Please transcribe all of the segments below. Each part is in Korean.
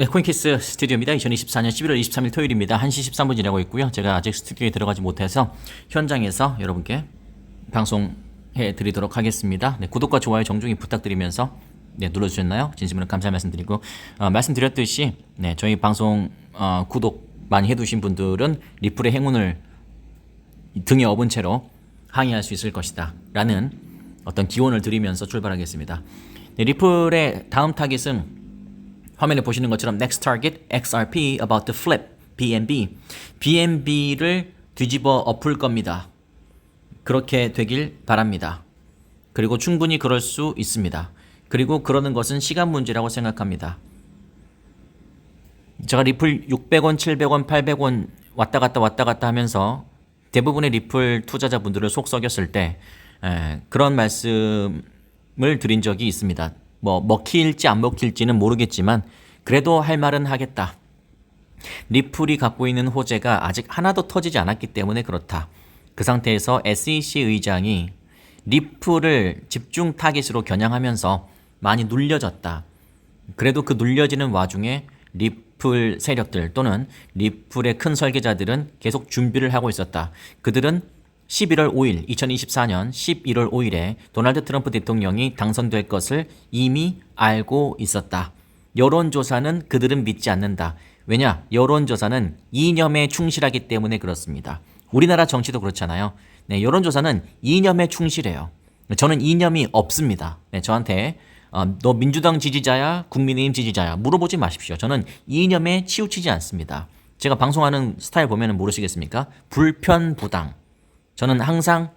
네, 코인키스 스튜디오입니다. 2024년 11월 23일 토요일입니다. 1시 13분 지나고 있고요. 제가 아직 스튜디오에 들어가지 못해서 현장에서 여러분께 방송해 드리도록 하겠습니다. 네, 구독과 좋아요 정중히 부탁드리면서 네, 눌러주셨나요? 진심으로 감사 말씀드리고 어, 말씀드렸듯이 네, 저희 방송 어, 구독 많이 해두신 분들은 리플의 행운을 등에 업은 채로 항의할 수 있을 것이다. 라는 어떤 기원을 드리면서 출발하겠습니다. 네, 리플의 다음 타깃은 화면에 보시는 것처럼 next target XRP about to flip BNB BNB를 뒤집어 엎을 겁니다. 그렇게 되길 바랍니다. 그리고 충분히 그럴 수 있습니다. 그리고 그러는 것은 시간 문제라고 생각합니다. 제가 리플 600원, 700원, 800원 왔다 갔다 왔다 갔다 하면서 대부분의 리플 투자자분들을 속 썩였을 때 에, 그런 말씀을 드린 적이 있습니다. 뭐 먹힐지 안 먹힐지는 모르겠지만 그래도 할 말은 하겠다. 리플이 갖고 있는 호재가 아직 하나도 터지지 않았기 때문에 그렇다. 그 상태에서 SEC 의장이 리플을 집중 타깃으로 겨냥하면서 많이 눌려졌다. 그래도 그 눌려지는 와중에 리플 세력들 또는 리플의 큰 설계자들은 계속 준비를 하고 있었다. 그들은 11월 5일, 2024년 11월 5일에 도널드 트럼프 대통령이 당선될 것을 이미 알고 있었다. 여론조사는 그들은 믿지 않는다. 왜냐? 여론조사는 이념에 충실하기 때문에 그렇습니다. 우리나라 정치도 그렇잖아요. 네, 여론조사는 이념에 충실해요. 저는 이념이 없습니다. 네, 저한테 어, 너 민주당 지지자야, 국민의힘 지지자야 물어보지 마십시오. 저는 이념에 치우치지 않습니다. 제가 방송하는 스타일 보면 모르시겠습니까? 불편부당. 저는 항상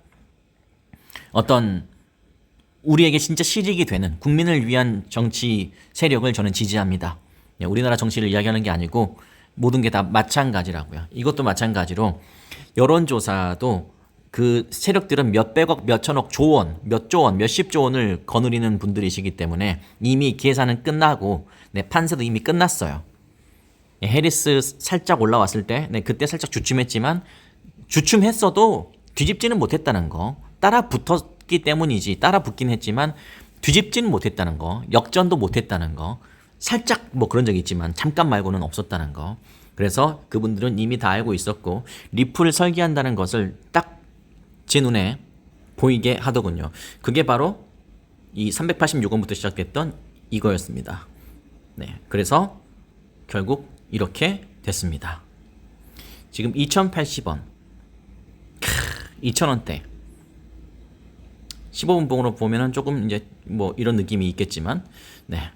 어떤 우리에게 진짜 실익이 되는 국민을 위한 정치 세력을 저는 지지합니다. 예, 우리나라 정치를 이야기하는 게 아니고 모든 게 다 마찬가지라고요. 이것도 마찬가지로 여론조사도 그 세력들은 몇백억, 몇천억, 조원, 몇조 원, 몇십조 원을 거느리는 분들이시기 때문에 이미 계산은 끝나고 네, 판세도 이미 끝났어요. 예, 해리스 살짝 올라왔을 때, 네, 그때 살짝 주춤했지만 주춤했어도 뒤집지는 못했다는 거. 따라 붙었기 때문이지. 따라 붙긴 했지만 뒤집지는 못했다는 거. 역전도 못했다는 거. 살짝 뭐 그런 적이 있지만 잠깐 말고는 없었다는 거. 그래서 그분들은 이미 다 알고 있었고 리플을 설계한다는 것을 딱 제 눈에 보이게 하더군요. 그게 바로 이 386원부터 시작됐던 이거였습니다. 네. 그래서 결국 이렇게 됐습니다. 지금 2080원. 2,000원대. 15분 봉으로 보면은 조금 이제 뭐 이런 느낌이 있겠지만, 네.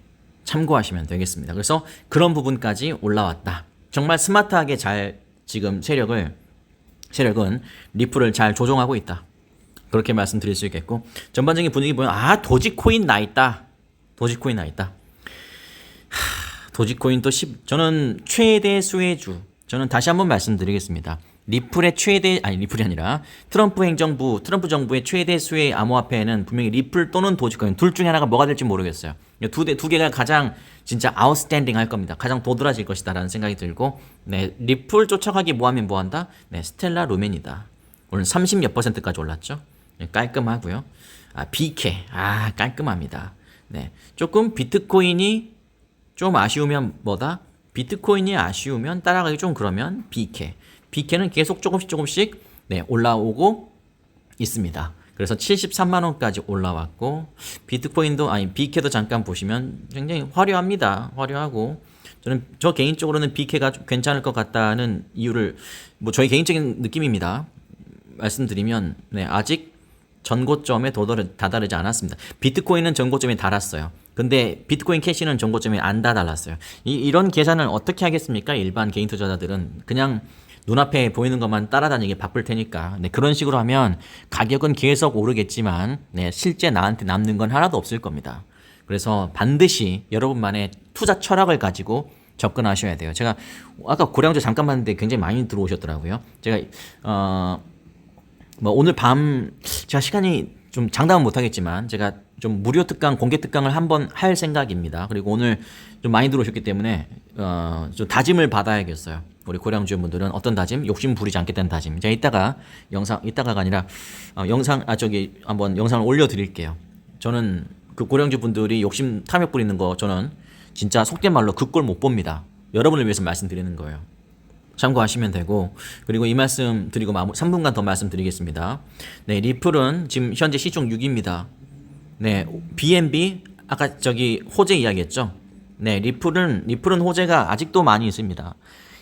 참고하시면 되겠습니다. 그래서 그런 부분까지 올라왔다. 정말 스마트하게 잘 지금 세력을, 세력은 리플을 잘 조종하고 있다. 그렇게 말씀드릴 수 있겠고, 전반적인 분위기 보면, 아, 도지코인 나 있다. 도지코인 나 있다. 하, 도지코인 또 10, 저는 최대 수혜주. 저는 다시 한번 말씀드리겠습니다. 리플의 최대 아니 리플이 아니라 트럼프 행정부 트럼프 정부의 최대 수혜 암호화폐는 분명히 리플 또는 도지코인 둘 중에 하나가 뭐가 될지 모르겠어요. 두 대 두 개가 가장 진짜 아웃스탠딩 할 겁니다. 가장 도드라질 것이다라는 생각이 들고 네 리플 쫓아가기 뭐하면 뭐한다? 네 스텔라 루멘이다. 오늘 30몇 퍼센트까지 올랐죠. 네, 깔끔하고요. 아 BK 아 깔끔합니다. 네 조금 비트코인이 좀 아쉬우면 뭐다? 비트코인이 아쉬우면 따라가기 좀 그러면 BK BK는 계속 조금씩 조금씩 네, 올라오고 있습니다. 그래서 73만 원까지 올라왔고 비트코인도 아니 BK도 잠깐 보시면 굉장히 화려합니다. 화려하고 저는 저 개인적으로는 BK가 괜찮을 것 같다는 이유를 뭐 저희 개인적인 느낌입니다. 말씀드리면 네, 아직 전고점에 도달, 다다르지 않았습니다. 비트코인은 전고점에 달았어요. 근데 비트코인 캐시는 전고점에 안 다달았어요. 이, 이런 계산을 어떻게 하겠습니까? 일반 개인 투자자들은 그냥 눈앞에 보이는 것만 따라다니기 바쁠 테니까 네, 그런 식으로 하면 가격은 계속 오르겠지만 네, 실제 나한테 남는 건 하나도 없을 겁니다. 그래서 반드시 여러분만의 투자 철학을 가지고 접근하셔야 돼요. 제가 아까 고량주 잠깐 봤는데 굉장히 많이 들어오셨더라고요. 제가 어, 뭐 오늘 밤 제가 시간이 좀 장담은 못하겠지만 제가 좀 무료 특강 공개 특강을 한번 할 생각입니다. 그리고 오늘 좀 많이 들어오셨기 때문에 어, 좀 다짐을 받아야겠어요. 우리 고량 주연분들은 어떤 다짐? 욕심 부리지 않겠다는 다짐. 제가 이따가 영상 이따가가 아니라 어, 영상 아 저기 한번 영상을 올려 드릴게요. 저는 그 고량주 분들이 욕심 탐욕 부리는 거 저는 진짜 속된 말로 그 꼴 못 봅니다. 여러분을 위해서 말씀드리는 거예요. 참고하시면 되고 그리고 이 말씀 드리고 마무 3분간 더 말씀드리겠습니다. 네, 리플은 지금 현재 시총 6입니다. 네, BNB 아까 저기 호재 이야기했죠. 네, 리플은 리플은 호재가 아직도 많이 있습니다.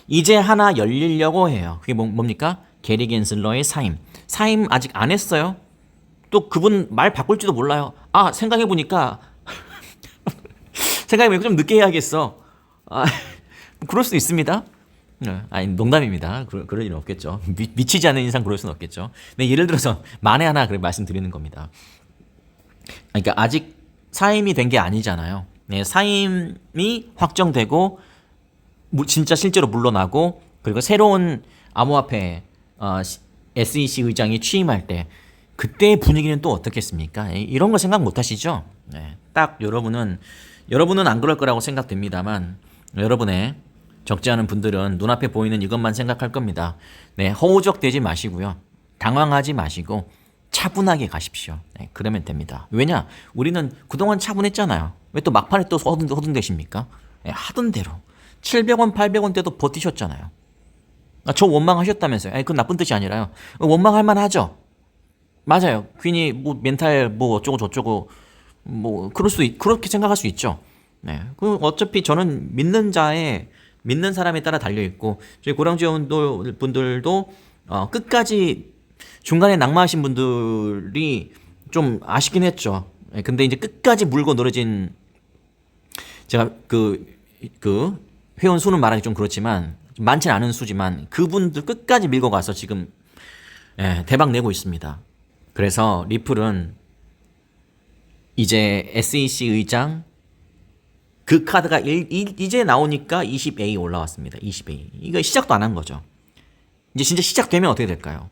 이제 하나 열리려고 해요. 그게 뭐, 뭡니까? 게리 겐슬러의 사임. 사임 아직 안 했어요. 또 그분 말 바꿀지도 몰라요. 아 생각해 보니까 생각해 보니까 좀 늦게 해야겠어. 아 그럴 수도 있습니다. 네, 아니 농담입니다. 그럴, 그럴 일은 없겠죠. 미, 미치지 않는 이상 그럴 수는 없겠죠. 네, 예를 들어서 만에 하나 그래 말씀드리는 겁니다. 그러니까 아직 사임이 된 게 아니잖아요. 네, 사임이 확정되고 무- 진짜 실제로 물러나고 그리고 새로운 암호화폐 어, 시- SEC 의장이 취임할 때 그때의 분위기는 또 어떻겠습니까? 이- 이런 거 생각 못 하시죠? 네, 딱 여러분은 여러분은 안 그럴 거라고 생각됩니다만 여러분의 적지 않은 분들은 눈앞에 보이는 이것만 생각할 겁니다. 네, 허우적대지 마시고요. 당황하지 마시고 차분하게 가십시오. 네, 그러면 됩니다. 왜냐? 우리는 그동안 차분했잖아요. 왜 또 막판에 또 허둥, 허둥대십니까? 네, 하던 대로. 700원, 800원 때도 버티셨잖아요. 아, 저 원망하셨다면서요. 아니, 그건 나쁜 뜻이 아니라요. 원망할 만하죠. 맞아요. 괜히 뭐 멘탈 뭐 어쩌고 저쩌고 뭐 그럴 수 있, 그렇게 생각할 수 있죠. 네. 그 어차피 저는 믿는 자의 믿는 사람에 따라 달려 있고 저희 고랑지원 분들도 어, 끝까지 중간에 낙마하신 분들이 좀 아쉽긴 했죠. 예, 근데 이제 끝까지 물고 늘어진 제가 그, 그 회원 수는 말하기 좀 그렇지만 많지는 않은 수지만 그분들 끝까지 밀고 가서 지금 예, 대박 내고 있습니다. 그래서 리플은 이제 SEC 의장 그 카드가 일, 일- 이제 나오니까 20A 올라왔습니다. 20A. 이거 시작도 안 한 거죠. 이제 진짜 시작되면 어떻게 될까요?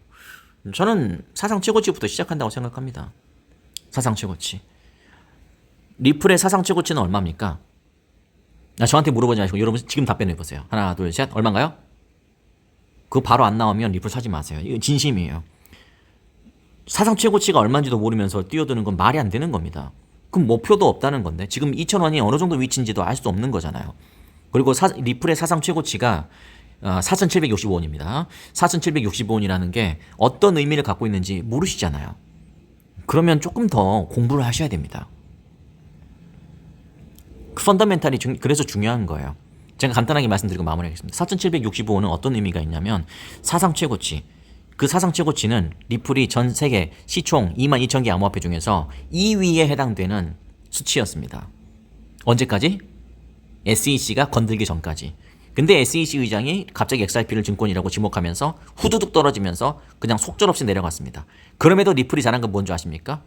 저는 사상 최고치부터 시작한다고 생각합니다. 사상 최고치. 리플의 사상 최고치는 얼마입니까? 나 저한테 물어보지 마시고 여러분 지금 답변해 보세요. 하나, 둘, 셋. 얼마인가요? 그거 바로 안 나오면 리플 사지 마세요. 이거 진심이에요. 사상 최고치가 얼마인지도 모르면서 뛰어드는 건 말이 안 되는 겁니다. 그럼 목표도 없다는 건데 지금 2,000원이 어느 정도 위치인지도 알 수 없는 거잖아요. 그리고 사- 리플의 사상 최고치가 어, 4,765원입니다. 4,765원이라는 게 어떤 의미를 갖고 있는지 모르시잖아요. 그러면 조금 더 공부를 하셔야 됩니다. 그 펀더멘탈이 중- 그래서 중요한 거예요. 제가 간단하게 말씀드리고 마무리하겠습니다. 4,765원은 어떤 의미가 있냐면 사상 최고치. 그 사상 최고치는 리플이 전 세계 시총 22,000개 암호화폐 중에서 2위에 해당되는 수치였습니다. 언제까지? SEC가 건들기 전까지. 근데 SEC 의장이 갑자기 XRP를 증권이라고 지목하면서 후두둑 떨어지면서 그냥 속절없이 내려갔습니다. 그럼에도 리플이 잘한 건 뭔지 아십니까?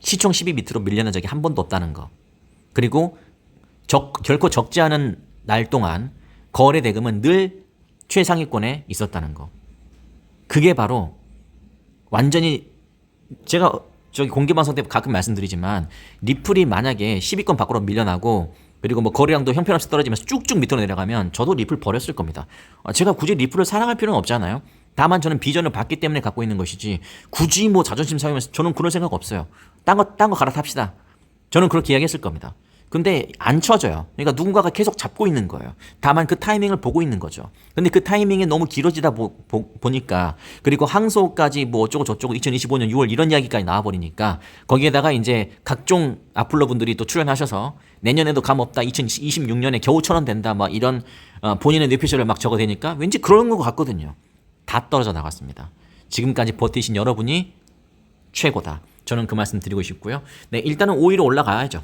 시총 10위 밑으로 밀려난 적이 한 번도 없다는 거. 그리고 적, 결코 적지 않은 날 동안 거래 대금은 늘 최상위권에 있었다는 거. 그게 바로 완전히 제가 저기 공개 방송 때 가끔 말씀드리지만 리플이 만약에 10위권 밖으로 밀려나고 그리고 뭐 거래량도 형편없이 떨어지면서 쭉쭉 밑으로 내려가면 저도 리플 버렸을 겁니다. 아, 제가 굳이 리플을 사랑할 필요는 없잖아요. 다만 저는 비전을 봤기 때문에 갖고 있는 것이지 굳이 뭐 자존심 상하면서 저는 그런 생각 없어요. 딴 거 딴 거 갈아탑시다. 저는 그렇게 이야기했을 겁니다. 근데 안 쳐져요. 그러니까 누군가가 계속 잡고 있는 거예요. 다만 그 타이밍을 보고 있는 거죠. 근데 그 타이밍이 너무 길어지다 보, 니까 그리고 항소까지 뭐 어쩌고 저쩌고 2025년 6월 이런 이야기까지 나와버리니까 거기에다가 이제 각종 아플러 분들이 또 출연하셔서 내년에도 감 없다 2026년에 겨우 천원 된다 막 이런 어, 본인의 뇌피셜을 막 적어대니까 왠지 그런 것 같거든요. 다 떨어져 나갔습니다. 지금까지 버티신 여러분이 최고다. 저는 그 말씀 드리고 싶고요. 네, 일단은 5위로 올라가야죠.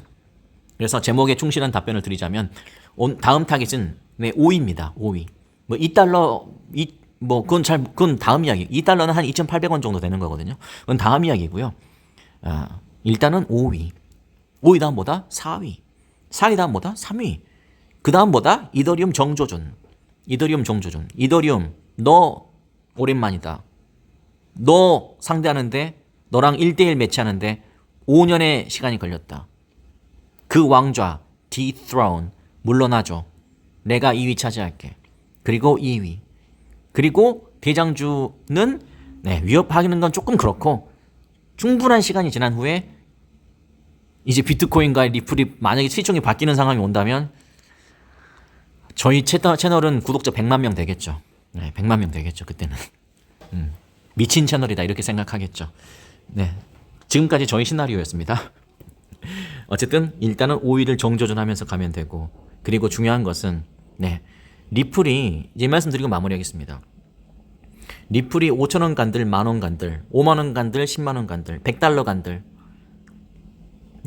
그래서 제목에 충실한 답변을 드리자면 온- 다음 타깃은 네, 5위입니다. 5위. 뭐 2달러 이, 뭐 그건 잘 그건 다음 이야기. 2달러는 한 2,800원 정도 되는 거거든요. 그건 다음 이야기고요. 아, 일단은 5위. 5위 다음 뭐다? 4위. 4위 다음 뭐다? 3위. 그 다음 뭐다? 이더리움 정조준. 이더리움 정조준. 이더리움 너 오랜만이다. 너 상대하는데 너랑 1대1 매치하는데 5년의 시간이 걸렸다. 그 왕좌 dethrone 물러나죠. 내가 2위 차지할게. 그리고 2위. 그리고 대장주는 네, 위협하는 건 조금 그렇고 충분한 시간이 지난 후에 이제 비트코인과 리플이 만약에 시총이 바뀌는 상황이 온다면 저희 채널, 채널은 구독자 100만 명 되겠죠. 네, 100만 명 되겠죠. 그때는. 음, 미친 채널이다 이렇게 생각하겠죠. 네. 지금까지 저희 시나리오였습니다. 어쨌든 일단은 오일을 정조준하면서 가면 되고 그리고 중요한 것은 네. 리플이 이제 말씀드리고 마무리하겠습니다. 리플이 5천원 간들, 만원 간들, 5만원 간들, 10만원 간들, 100달러 간들.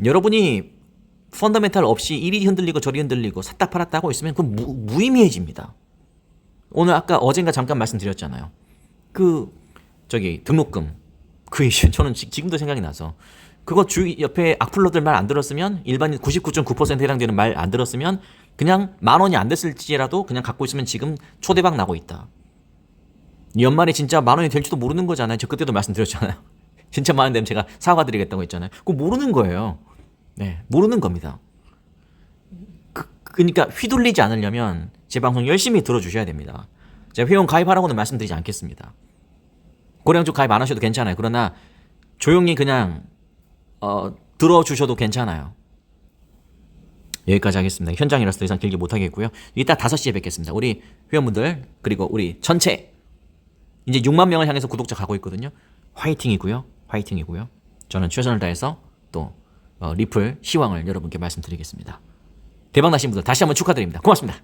여러분이 펀더멘탈 없이 이리 흔들리고 저리 흔들리고 샀다 팔았다 하고 있으면 그건 무, 무의미해집니다. 오늘 아까 어젠가 잠깐 말씀드렸잖아요. 그 저기 등록금 그 이슈 저는 지, 지금도 생각이 나서 그거 주 옆에 악플러들 말 안 들었으면 일반인 99.9% 해당되는 말 안 들었으면 그냥 만 원이 안 됐을지라도 그냥 갖고 있으면 지금 초대박 나고 있다. 연말에 진짜 만 원이 될지도 모르는 거잖아요. 저 그때도 말씀드렸잖아요. 진짜 만 원 되면 제가 사과드리겠다고 했잖아요. 그거 모르는 거예요. 네, 모르는 겁니다. 그, 그러니까 휘둘리지 않으려면 제 방송 열심히 들어주셔야 됩니다. 제가 회원 가입하라고는 말씀드리지 않겠습니다. 고량주 가입 안 하셔도 괜찮아요. 그러나 조용히 그냥 어, 들어주셔도 괜찮아요. 여기까지 하겠습니다. 현장이라서 더 이상 길게 못 하겠고요. 이따 5시에 뵙겠습니다. 우리 회원분들 그리고 우리 전체 이제 6만 명을 향해서 구독자 가고 있거든요. 화이팅이고요. 화이팅이고요. 저는 최선을 다해서 또 어, 리플 시황을 여러분께 말씀드리겠습니다. 대박 나신 분들 다시 한번 축하드립니다. 고맙습니다.